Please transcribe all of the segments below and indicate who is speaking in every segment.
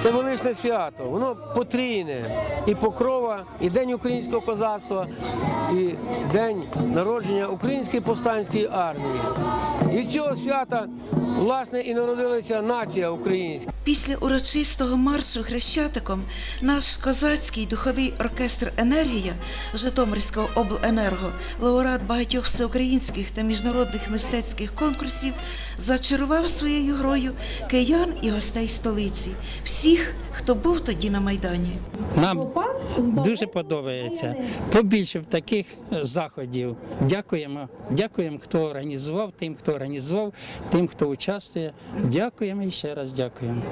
Speaker 1: Це величне свято, воно потрійне і покрова, і день українського козацтва, і день народження української повстанської армії. Від цього свята власне і народилася нація українська.
Speaker 2: Після урочистого маршу хрещатиком наш козацький духовий оркестр Енергія Житомирського обленерго, лауреат багатьох всеукраїнських та міжнародних мистецьких конкурсів, зачарував своєю грою киян і гостей столиці, всіх, хто був тоді на майдані.
Speaker 3: Нам дуже подобається. Побільше таких е, заходів. Дякуємо. Дякуємо, хто організував, тим, хто організував, тим, хто участвує. Дякуємо і ще раз дякуємо.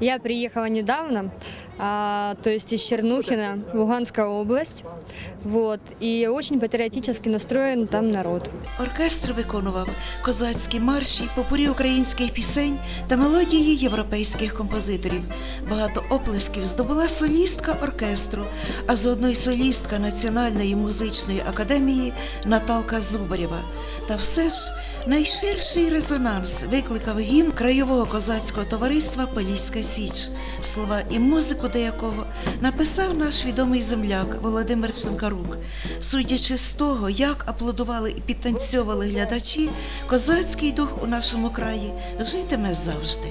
Speaker 4: Я приехала недавно, то есть из Чернухина, Луганская область. Вот, и очень патриотически настроен там народ.
Speaker 2: Оркестр виконував козацькі марші, попурі українських пісень та мелодії європейських композиторів. Багато оплесків здобула солістка оркестру, а заодно й солістка Національної музичної академії Наталка Зубарєва. Та все ж найширший резонанс викликав гімн краєвого козацького товариства Поліська Січ, слова і музику до якого написав наш відомий земляк Володимир Шенкарук. Судячи з того, як аплодували і підтанцьовували глядачі, козацький дух у нашому краї житиме завжди.